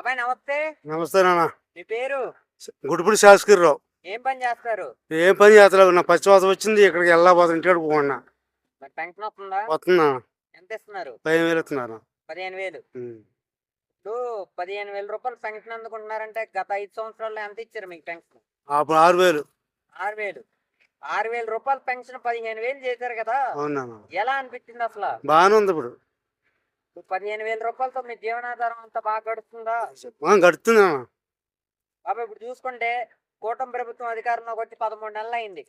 బాబాయ్ నమస్తే. నమస్తే నాన్న. మీ పేరు? గుడిపూడి శాస్కర్రావు ఏం పని చేస్తారు? ఏం పని చేస్తలేవు నా పచ్చివాసన వచ్చింది. ఇక్కడికి వెళ్ళబోతున్నా ఇంటికి పోన్నా పెన్షన్ వస్తుందా? వస్తున్నా ఎంత ఇస్తున్నారు? పదిహేను వేలు ఇస్తున్నారు పదిహేను వేలు. ఇప్పుడు పదిహేను వేల రూపాయలు పెన్షన్ అందుకుంటున్నారంటే గత ఐదు సంవత్సరాల్లో ఎంత ఇచ్చారు మీకు పెన్షన్? అప్పుడు ఆరు వేలు. ఆరు వేలు. ఆరు వేల రూపాయలు పెన్షన్ పదిహేను వేలు చేశారు కదా. అవునా ఎలా అనిపించింది అసలు? బాగానే ఉంది ఇప్పుడు. పదిహేను వేల రూపాయలతో మీ జీవనాధారం అంతా బాగా గడుస్తుందా? గడుతుంది బాబా ఇప్పుడు చూసుకుంటే కూటమి ప్రభుత్వం అధికారంలోకి వచ్చి పదమూడు నెలలు అయింది.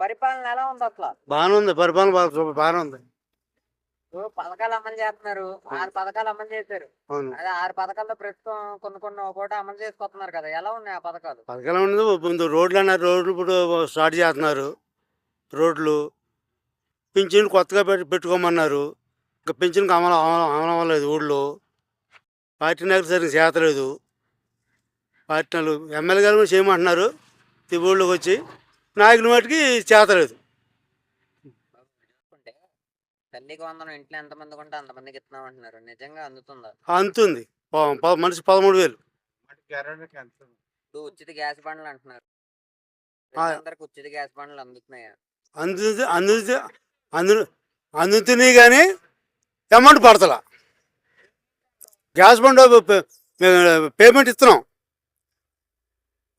పరిపాలన ఎలా ఉంది అసలు? బాగానే ఉంది. పరిపాలన బాగానే ఉంది. పథకాలు అమలు చేస్తున్నారు. ఆరు పథకాలు అమలు చేశారు. అదే ఆరు పథకాల్లో ప్రస్తుతం కొన్ని కొన్ని ఒక అమలు చేసుకొస్తున్నారు కదా. ఎలా ఉన్నాయి ఆ పథకాలు? పథకాలు ఉంది ముందు రోడ్లు అన్నారు. రోడ్లు ఇప్పుడు స్టార్ట్ చేస్తున్నారు. రోడ్లు. పింఛన్ కొత్తగా పెట్టి పెట్టుకోమన్నారు. ఇంకా పింఛన్కి అమలు అమలు అమలు అవ్వలేదు ఊళ్ళో. పార్టీ నాయకులు సరిగ్గా చేతలేదు. పార్టీ నాయకులు ఎమ్మెల్యే గారు కూడా చేయమంటున్నారు. ఊళ్ళోకి వచ్చి నాయకుల మటుకి చేతలేదు. తల్లికి వందనం ఇంట్లో ఎంతమందికి ఉంటే అంతమందికి ఇస్తున్నాం అంటున్నారు నిజంగా అందుతుందా? మనిషి పదమూడు వేలు. ఇప్పుడు ఉచిత గ్యాస్ బండ్లు అంటున్నారు. అందరికి ఉచిత గ్యాస్ బండ్లు అందుతున్నాయా? అందుతుంది అందుతుంది అందు అందుతున్నాయి కానీ అమౌంట్ పడతలా. గ్యాస్ బండ్ పేమెంట్ ఇస్తున్నాం.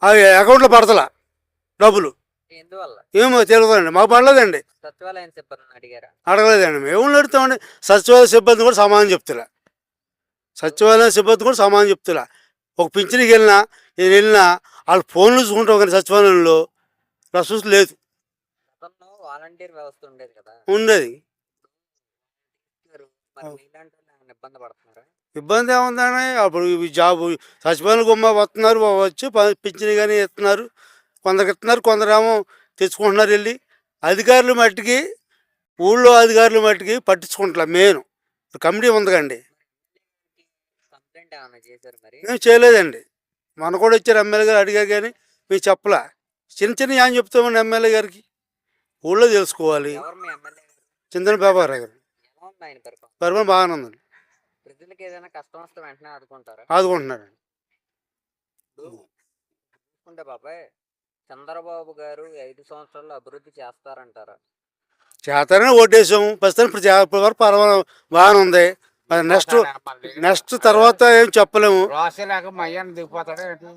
అవి అకౌంట్లో పడతలా డబ్బులు. ఏమో తెలియదండి మాకు పడలేదండి. అడగలేదండి మేము అడుగుతామండి? సచివాలయ సిబ్బంది కూడా సమానం చెప్తులా. సచివాలయ సిబ్బంది కూడా సమానం చెప్తులా. ఒక పింఛన్కి వెళ్ళినా నేను వెళ్ళినా వాళ్ళు ఫోన్లు చూసుకుంటాం కానీ సచివాలయంలో ప్రస్తుతం లేదు. ఉండేది కదా ఉండేది మరి అవును. మీలాంటి వాళ్ళు ఏమైనా ఇబ్బంది ఏముందని అప్పుడు జాబు సచివాలయం గుమ్మ వస్తున్నారు వచ్చి పింఛన్ కానీ ఇస్తున్నారు కొందరికి ఇస్తున్నారు కొందరేమో తెచ్చుకుంటున్నారు వెళ్ళి. అధికారులు మట్టికి ఊళ్ళో అధికారులు మట్టికి పట్టించుకుంటా మెయిన్. కమిటీ ఉంది కండి కంప్లైంట్ ఏమైనా చేశారు మరి? మేము చేయలేదండి. మన కూడా వచ్చారు ఎమ్మెల్యే గారు అడిగారు కానీ మేము చెప్పలా. చిన్న చిన్న ఏం చెప్తామండి ఎమ్మెల్యే గారికి. ఊళ్ళో తెలుసుకోవాలి. చింతన పేపర్ గారు. ఉంది ఆయన పరిమాణం బాగానే ఉందండి ప్రజలకు ఏదైనా కష్టం వస్తే వెంటనే ఆదుకుంటారా? ఇప్పుడు బాబాయ్ చంద్రబాబు గారు ఐదు సంవత్సరాల్లో అభివృద్ధి చేస్తారంటారా? చేతనే ఓటేసాము. ప్రస్తుతం ఇప్పుడు చే- ఇప్పటి వరకు పర్వాలేదు బాగానే ఉంది మరి నెక్స్ట్ నెక్స్ట్ తర్వాత ఏం చెప్పలేము. రాసేలాగా మయ్యాన్ని దిగిపోతాడే ఏంటి?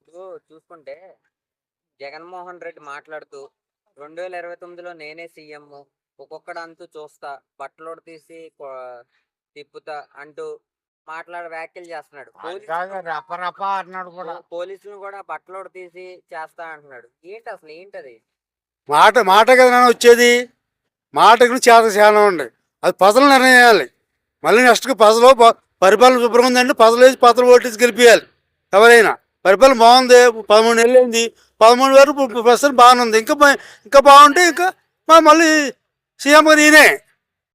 ఇప్పుడు చూసుకుంటే జగన్మోహన్ రెడ్డి మాట్లాడుతూ రెండు వేల ఇరవై తొమ్మిదిలో నేనే సీఎం ఒక్కొక్కడు అంతూ చూస్తా బట్టలోడు తీసి తిప్పుతా అంటూ మాట్లాడే వ్యాఖ్యలు చేస్తున్నాడు. అది పోలీసులు- అన్నాడు కూడా. కూడా బట్టలోడు తీసి చేస్తా అంటున్నాడు. ఏంటి అసలు ఏంటది? మాట మాట కదా వచ్చేది? మాటకు చేత చాలా ఉండే అది ప్రజలు నిర్ణయాలి. మళ్ళీ నెక్స్ట్కి ప్రజలు ప- పరిపాలన శుభ్రంగా ఉందంటే ప్రజలు వేసి ప్రజలు ఓటేసి గెలిపించాలి ఎవరైనా. పరిపాలన బాగుంది పదమూడు నెలలు అయింది. పదమూడు వరకు ప్రస్తుతం బాగానే ఉంది. ఇంకా ఇంకా బాగుంటే ఇంకా మళ్ళీ సీఎం గారు ఈయనే